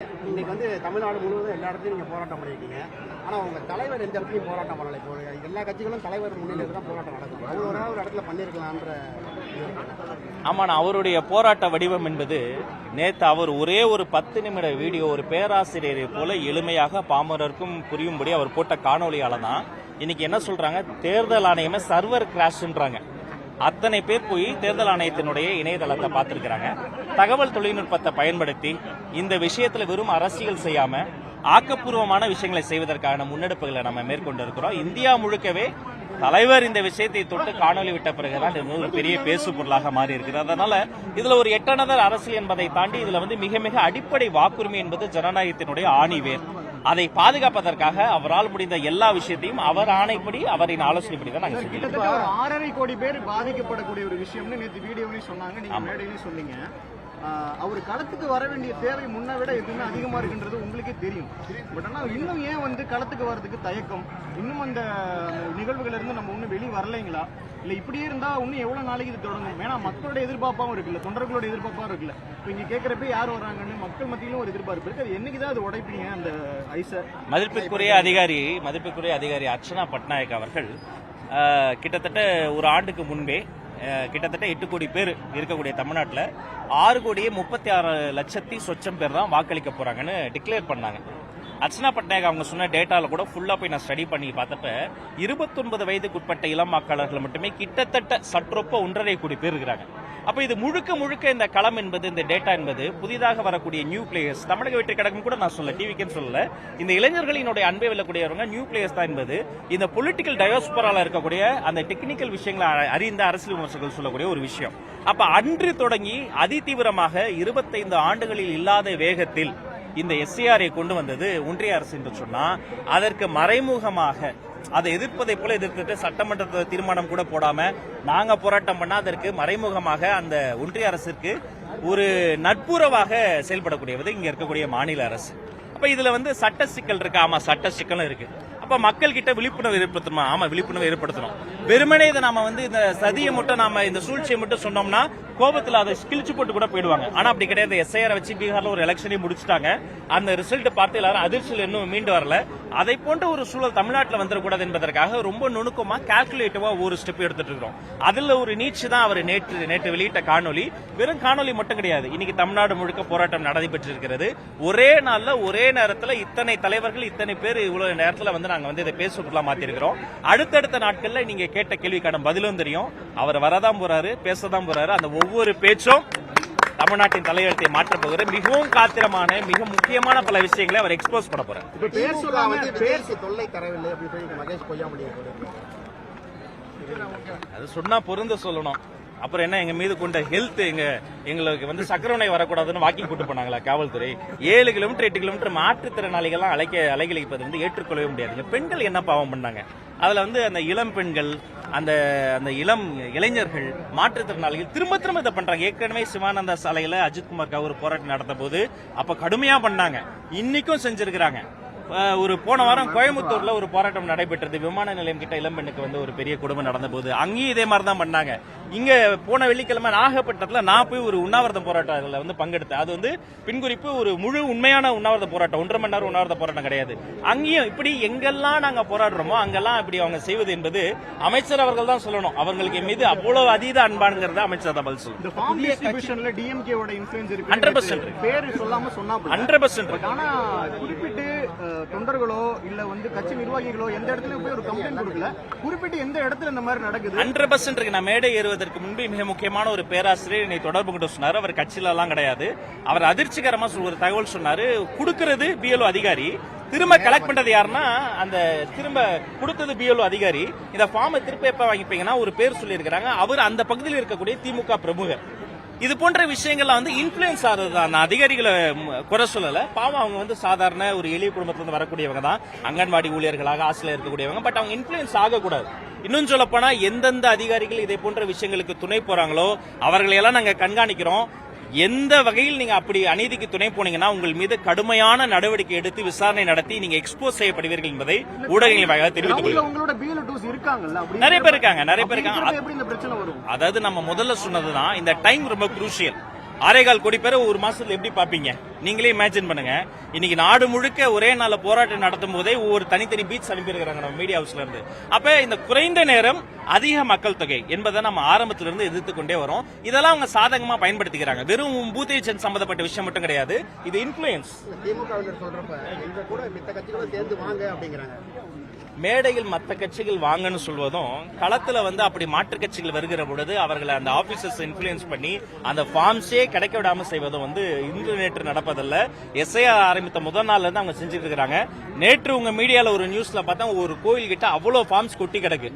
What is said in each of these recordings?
இன்னைக்கு வந்து தமிழ்நாடு முழுவதும் எல்லா இடத்துலையும் நீங்கள் போராட்டம் பண்ணியிருக்கீங்க ஆனால் உங்கள் தலைவர் எந்த இடத்துலையும் போராட்டம் பண்ணலை. இப்போ எல்லா கட்சிகளும் தலைவர் முன்னிலையில் தான் போராட்டம் நடக்கும் அவர் ஒரு ஒரு இடத்துல பண்ணியிருக்கலான்ற ஆமாம் அவருடைய போராட்ட வடிவம் என்பது நேத்து அவர் ஒரே ஒரு பத்து நிமிட வீடியோ ஒரு பேராசிரியரை போல எளிமையாக பாமரருக்கும் புரியும்படி அவர் போட்ட காணொலியால தான் இன்னைக்கு என்ன சொல்றாங்க? தேர்தல் ஆணையமே சர்வர் கிராஷ்ன்றாங்க அத்தனை பேர் போய் தேர்தல் ஆணையத்தினுடைய இணையதளத்தை பார்த்திருக்கிறாங்க. தகவல் தொழில்நுட்பத்தை பயன்படுத்தி இந்த விஷயத்துல வெறும் அரசியல் செய்யாம ஆக்கப்பூர்வமான விஷயங்களை செய்வதற்கான முன்னெடுப்புகளை நம்ம மேற்கொண்டு இருக்கிறோம் இந்தியா முழுக்கவே தலைவர் இந்த விஷயத்தை தொட்டு காணொலி விட்ட பிறகுதான் ஒரு பெரிய பேசு பொருளாக மாறி இருக்கிறது அதனால இதுல ஒரு எட்டனதர் அரசியல் என்பதை தாண்டி இதுல வந்து மிக மிக அடிப்படை வாக்குரிமை என்பது ஜனநாயகத்தினுடைய ஆணிவேர் அதை பாதுகாப்பதற்காக அவரால் முடிந்த எல்லா விஷயத்தையும் அவர் ஆணைப்படி அவரின் ஆலோசனைப்படி தான் கிட்டத்தட்ட ஒரு ஆறரை கோடி பேர் பாதிக்கப்படக்கூடிய ஒரு விஷயம்னு நேற்று வீடியோவிலையும் சொன்னாங்க. நீங்க மேடையிலையும் சொன்னீங்க. அவர் களத்துக்கு வர வேண்டிய தேவை முன்ன விட எதுவுமே அதிகமாக இருக்குன்றது உங்களுக்கே தெரியும். பட் ஆனால் இன்னும் ஏன் வந்து களத்துக்கு வர்றதுக்கு தயக்கம்? இன்னும் அந்த நிகழ்வுகளிலிருந்து நம்ம இன்னும் வெளியே வரலைங்களா? இல்லை இப்படியே இருந்தால் இன்னும் எவ்வளோ நாளைக்கு இது தொடங்கும்? ஏன்னா மக்களோட எதிர்பார்ப்பாகவும் இருக்குல்ல தொண்டர்களோட எதிர்பார்ப்பாகவும் இருக்குல்ல. இப்போ இங்கே கேட்குறப்ப யார் வராங்கன்னு மக்கள் மத்தியிலும் ஒரு எதிர்பார்ப்பு இருக்குது அது என்னைக்கு தான் அது உடைப்பீங்க அந்த ஐசை மதிப்பிற்குரிய அதிகாரி மதிப்பிற்குரிய அதிகாரி அர்ச்சனா பட்நாயக் அவர்கள் கிட்டத்தட்ட ஒரு ஆண்டுக்கு முன்பே கிட்டத்தட்ட எட்டு கோடி பேர் இருக்கக்கூடிய தமிழ்நாட்டில் ஆறு கோடியே முப்பத்தி ஆறு லட்சத்தி சொச்சம் பேர் தான் வாக்களிக்க போகிறாங்கன்னு டிக்ளேர் பண்ணாங்க. அர்ச்சனா பட்நாயக் அவங்க சொன்ன டேட்டாவில் கூட ஃபுல்லாக போய் நான் ஸ்டடி பண்ணி பார்த்தப்ப இருபத்தொன்பது வயதுக்குட்பட்ட இளம் வாக்காளர்கள் மட்டுமே கிட்டத்தட்ட சற்றொப்ப ஒன்றரை கோடி பேர் இருக்கிறாங்க. அப்போ இது முழுக்க முழுக்க இந்த களம் என்பது இந்த டேட்டா என்பது புதிதாக வரக்கூடிய நியூ பிளேயர்ஸ் தமிழக வெற்றி கழகம் கூட நான் சொல்ல டிவிக்குன்னு சொல்லல. இந்த இளைஞர்களினுடைய அன்பை வெல்லக்கூடியவங்க நியூ பிளேயர்ஸ் தான் என்பது இந்த பொலிட்டிக்கல் டயோஸ்பரால இருக்கக்கூடிய அந்த டெக்னிக்கல் விஷயங்களை அ- அறிந்த அரசியல் விமர்சகர்கள் சொல்லக்கூடிய ஒரு விஷயம். அப்ப அன்று தொடங்கி அதிதீவிரமாக இருபத்தைந்து ஆண்டுகளில் இல்லாத வேகத்தில் இந்த எஸ்சிஆரை கொண்டு வந்தது ஒன்றிய அரசு என்று சொன்னா அதற்கு மறைமுகமாக அதை எதிர்ப்பதை போல எதிர்த்துட்டு சட்டமன்ற தீர்மானம் கூட போடாம நாங்க போராட்டம் பண்ணா அதற்கு மறைமுகமாக அந்த ஒன்றிய அரசிற்கு ஒரு நட்புறவாக செயல்படக்கூடியது இங்க இருக்கக்கூடிய மாநில அரசு. அப்ப இதுல வந்து சட்ட சிக்கல் இருக்கு. ஆமா சட்ட சிக்கலும் இருக்கு. அப்ப மக்கள் கிட்ட விழிப்புணர்வு ஏற்படுத்தணும்? ஆமா விழிப்புணர்வு ஏற்படுத்தணும். வெறுமனே இதை நாம வந்து இந்த சதியை மட்டும் நாம இந்த சூழ்ச்சியை மட்டும் சொன்னோம்னா கோபத்தில் அதை கிழிச்சு போட்டு கூட போயிடுவாங்க. ஆனா அப்படி கிடையாது. எஸ்ஐஆர் வச்சு பீகார்ல ஒரு எலெக்ஷனையும் முடிச்சுட்டாங்க. அந்த ரிசல்ட் பார்த்து எல்லாரும் அதிர்ச்சியில் இன்னும் மீண்டு வரல. அதை போன்ற ஒரு சூழல் தமிழ்நாட்டில் வந்துடக்கூடாது என்பதற்காக ரொம்ப நுணுக்கமாக கால்குலேட்டிவாக ஒரு ஸ்டெப் எடுத்துட்டு இருக்கிறோம். அதில் ஒரு நீச்சு தான் அவர் நேற்று நேற்று வெளியிட்ட காணொலி வெறும் காணொலி மட்டும் கிடையாது. இன்னைக்கு தமிழ்நாடு முழுக்க போராட்டம் நடைபெற்று இருக்கிறது ஒரே நாளில் ஒரே நேரத்தில் இத்தனை தலைவர்கள் இத்தனை பேர் இவ்வளோ நேரத்தில் வந்து நாங்கள் வந்து இதை பேசுறதுக்குள்ள மாற்றிருக்கிறோம் அடுத்தடுத்த நாட்களில் நீங்கள் கேட்ட கேள்விக்கான பதிலும் தெரியும். அவர் வரதான் போறாரு பேசதான் போறாரு. அந்த ஒவ்வொரு பேச்சும் தமிழ்நாட்டின் தலையெழுத்தை மாற்றப் போகிற மிகவும் காத்திரமான மிக முக்கியமான பல விஷயங்களை அவர் எக்ஸ்போஸ் பண்ண போறார். அது சொன்னா பொருந்த சொல்லணும். அப்புறம் என்ன எங்க மீது கொண்ட ஹெல்த் எங்க எங்களுக்கு வந்து சக்கரவனை வரக்கூடாதுன்னு வாக்கிங் கூட்டு போனாங்களா காவல்துறை. ஏழு கிலோமீட்டர் எட்டு கிலோமீட்டர் மாற்றுத்திறனாளிகள்லாம் அழைக்க அலைகழிப்பது வந்து ஏற்றுக்கொள்ளவே முடியாதுங்க பெண்கள் என்ன பாவம் பண்ணாங்க? அதுல வந்து அந்த இளம் பெண்கள் அந்த அந்த இளம் இளைஞர்கள் மாற்றுத்திறனாளிகள் திரும்ப திரும்ப இதை பண்றாங்க. ஏற்கனவே சிவானந்தா சாலையில அஜித்குமார் ஒரு போராட்டம் நடந்த போது அப்ப கடுமையா பண்ணாங்க. இன்னைக்கும் செஞ்சிருக்கிறாங்க. ஒரு போன வாரம் கோயம்புத்தூர்ல ஒரு போராட்டம் நடைபெற்றது. விமான நிலையம் கிட்ட இளம்பெண்ணுக்கு வந்து ஒரு பெரிய குடும்பம் நடந்த போது அங்கேயும் இதே மாதிரி தான் பண்ணாங்க. இங்க போன வெள்ளிக்கிழமை நாகப்பட்டினத்துல நான் போய் ஒரு உண்ணாவிரத போராட்டத்துல வந்து பங்கெடுத்தேன். அது வந்து பின்குறிப்பு ஒரு முழு உண்மையான உண்ணாவிரத போராட்டம். ஒன்றரை மணி நேரம் உண்ணாவிரத போராட்டம் கிடையாது. அங்கேயும் இப்படி எங்கெல்லாம் நாங்க போராடுறோமோ அங்கெல்லாம் இப்படி அவங்க செய்வது என்பது அமைச்சர் அவர்கள் தான் சொல்லணும். அவங்களுக்கு மீது அவ்வளவு அதீத அன்பானுங்கிறத அமைச்சர் தான் பதில் சொல்லணும். இந்த ஃபார்ம் டிஸ்ட்ரிபியூஷன்ல டிஎம்கே ஓட இன்ஃபுளுன்ஸ் இருக்கு. 100% இருக்கு. பேர் சொல்லாம சொன்னா ஹண்ட்ரட் பர்சன்ட் ஆனா குறிப்பிட்டு தொண்டர்களோ இல்ல வந்து கட்சி நிர்வாகிகளோ எந்த இடத்துலயும் போய் ஒரு கம்ப்ளைண்ட் கொடுக்கல. குறிப்பிட்டு எந்த இடத்துல இந்த மாதிரி நடக்குது? ஹண்ட்ரட் பர்சன்ட் இருக்கு. நான் மேடை ஏறுவதற்கு முன்பு மிக முக்கியமான ஒரு பேராசிரியர் என்னை தொடர்பு கொண்டு சொன்னார். அவர் கட்சியில எல்லாம் கிடையாது. அவர் அதிர்ச்சிகரமா ஒரு தகவல் சொன்னாரு. கொடுக்கிறது பிஎல்ஓ அதிகாரி. திரும்ப கலெக்ட் பண்றது யாருன்னா அந்த திரும்ப கொடுத்தது பிஎல்ஓ அதிகாரி. இந்த ஃபார்மை திருப்ப எப்ப வாங்கிப்பீங்கன்னா ஒரு பேர் சொல்லியிருக்கிறாங்க. அவர் அந்த பகுதியில் இருக்கக்கூடிய திமுக பிரமுகர். இது போன்ற விஷயங்கள்லாம் வந்து இன்ஃப்ளூயன்ஸ் ஆகிறது தான் நான் அதிகாரிகளை குறை சொல்லலை. பாவம் அவங்க வந்து சாதாரண ஒரு எளிய குடும்பத்திலிருந்து வரக்கூடியவங்க தான். அங்கன்வாடி ஊழியர்களாக ஆசிரியர் இருக்கக்கூடியவங்க. பட் அவங்க இன்ஃப்ளூயன்ஸ் ஆகக்கூடாது. இன்னும் சொல்லப்போனால் எந்தெந்த அதிகாரிகள் இதே போன்ற விஷயங்களுக்கு துணை போகிறாங்களோ அவர்களையெல்லாம் நாங்கள் கண்காணிக்கிறோம். எந்த வகையில் நீங்க அப்படி அநீதிக்கு துணை போனீங்கன்னா உங்கள் மீது கடுமையான நடவடிக்கை எடுத்து விசாரணை நடத்தி நீங்க எக்ஸ்போஸ் செய்யப்படுவீர்கள் என்பதை ஊடகங்கள் வாயிலாக தெரிவித்துக் நிறைய பேர் இருக்காங்க, நிறைய பேர் இருக்காங்க. அதாவது நம்ம முதல்ல சொன்னதுதான் இந்த டைம் ரொம்ப குரூஷியல் ஆரேகால் கோடி பேரை ஒரு மாசத்துல எப்படி பாப்பீங்க நீங்களே இமேஜின் பண்ணுங்க. இன்னைக்கு நாடு முழுக்க ஒரே நாள்ல போராட்டம் நடத்தும் போதே ஒவ்வொரு தனித்தனி பீச் அனுப்பியிருக்கிறாங்க நம்ம மீடியா ஹவுஸ்ல இருந்து. அப்ப இந்த குறைந்த நேரம் அதிக மக்கள் தொகை என்பதை நம்ம ஆரம்பத்துல இருந்து எதிர்த்து கொண்டே வரோம். இதெல்லாம் அவங்க சாதகமா பயன்படுத்திக்கிறாங்க. வெறும் பூத்தேஜன் சம்பந்தப்பட்ட விஷயம் மட்டும் கிடையாது. இது இன்ஃபுளுயன்ஸ் திமுக சொல்றப்ப கூட மித்த கட்சிகளும் சேர்ந்து வாங்க அப்படிங்கிறாங்க. மேடையில் மற்ற கட்சிகள் வாங்கன்னு சொல்வதும் களத்துல வந்து அப்படி மாற்று கட்சிகள் வருகிற பொழுது அவர்களை அந்த ஆபீசர்ஸ் இன்ஃபுளுயன்ஸ் பண்ணி அந்த ஃபார்ம்ஸே கிடைக்க விடாம செய்வதும் வந்து இன்று நேற்று நடப்பதல்ல. எஸ்ஐஆர் ஆரம்பித்த முதல் நாள்ல இருந்து அவங்க செஞ்சுட்டு இருக்கிறாங்க. நேற்று உங்க மீடியால ஒரு நியூஸ்ல பார்த்தா ஒரு கோயில் கிட்ட அவ்வளவு ஃபார்ம்ஸ் கொட்டி கிடக்கு.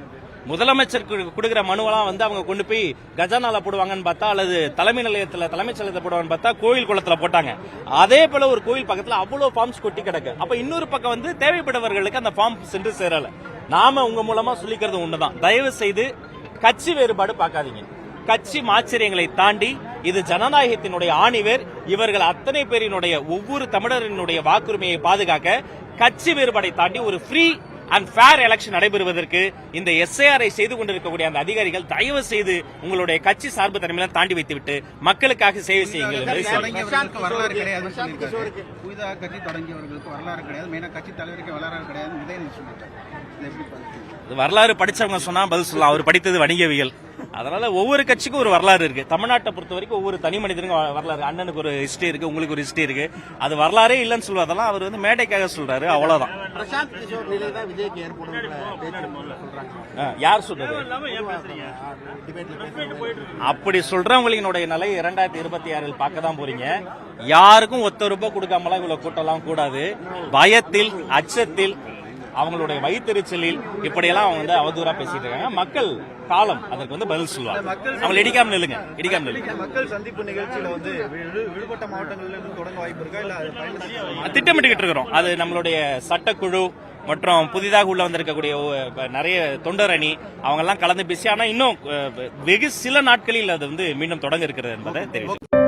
முதலமைச்சர் கு- கொடுக்கிற மனுவெல்லாம் வந்து அவங்க கொண்டு போய் கஜானால போடுவாங்கன்னு பார்த்தா அல்லது தலைமை நிலையத்தில் தலைமைச் செயலத்தில் போடுவாங்கன்னு பார்த்தா கோயில் குளத்தில் போட்டாங்க. அதே போல ஒரு கோயில் பக்கத்தில் அவ்வளோ ஃபார்ம்ஸ் கொட்டி கிடக்கு. அப்போ இன்னொரு பக்கம் வந்து தேவைப்பட்டவர்களுக்கு அந்த ஃபார்ம் சென்று சேரல. நாம உங்க மூலமா சொல்லிக்கிறது ஒண்ணுதான். தயவு செய்து கட்சி வேறுபாடு பார்க்காதீங்க. கட்சி மாச்சரியங்களை தாண்டி இது ஜனநாயகத்தினுடைய ஆணிவேர். இவர்கள் அத்தனை பேரினுடைய ஒவ்வொரு தமிழரினுடைய வாக்குரிமையை பாதுகாக்க கட்சி வேறுபாடை தாண்டி ஒரு ஃப்ரீ அண்ட் ஃபேர் எலெக்ஷன் நடைபெறுவதற்கு இந்த எஸ்ஐஆரை செய்து கொண்டிருக்கக்கூடிய அந்த அதிகாரிகள் தயவு செய்து உங்களுடைய கட்சி சார்பு தன்மையெல்லாம் தாண்டி வைத்துவிட்டு மக்களுக்காக சேவை செய்யுங்கள் வரலாறு புதிதாக கட்சி தொடங்கியவர்களுக்கு வரலாறு கிடையாது. மெயினா கட்சி தலைவருக்கு வரலாறு கிடையாது. உதயநிதி சொல்லிட்டாரு வரலாறு படிச்சவங்க சொன்னா பதில் சொல்லலாம். அவர் படித்தது வணிகவியல். அதனால ஒவ்வொரு கட்சிக்கும் ஒரு வரலாறு இருக்கு. தமிழ்நாட்டை பொறுத்த வரைக்கும் ஒவ்வொரு தனி மனிதனுக்கும் வரலாறு. அண்ணனுக்கு ஒரு ஹிஸ்டரி இருக்கு உங்களுக்கு ஒரு ஹிஸ்டரி இருக்கு. அது வரலாறே இல்லைன்னு சொல்வதெல்லாம் அவர் வந்து மேடைக்காக சொல்றாரு. அவ்வளவுதான். பிரசாந்த் கிஷோர் நிலை தான் விஜய்க்கு ஏற்படும் பேச்சு சொல்றாங்க. ஆ, யார் சொல்றது? அப்படி சொல்றவங்களினுடைய நிலை இரண்டாயிரத்தி இருபத்தி ஆறில் பார்க்க தான் போறீங்க. யாருக்கும் ஒத்த ரூபாய் கொடுக்காமலாம் இவ்வளவு கூட்டம்லாம் கூடாது. பயத்தில் அச்சத்தில் அவங்களுடைய வயிற்றுச்சலில் இப்படியெல்லாம் அவங்க வந்து அவதூறா பேசிட்டு இருக்காங்க. மக்கள் காலம் அதற்கு வந்து பதில் சொல்லுவாங்க. அவங்களை இடிக்காம நில்லுங்க இடிக்காம நில்லுங்க. மக்கள் சந்திப்பு நிகழ்ச்சியில வந்து விடுபட்ட மாவட்டங்கள்ல இருந்து தொடங்க வாய்ப்பு இருக்கா? இல்ல திட்டமிட்டுக்கிட்டு இருக்கிறோம். அது நம்மளுடைய சட்டக்குழு மற்றும் புதிதாக உள்ள வந்திருக்கக்கூடிய நிறைய தொண்டர் அணி அவங்க எல்லாம் கலந்து பேசி ஆனா இன்னும் வெகு சில நாட்களில் அது வந்து மீண்டும் தொடங்க இருக்கிறது என்பதை தெரிவித்து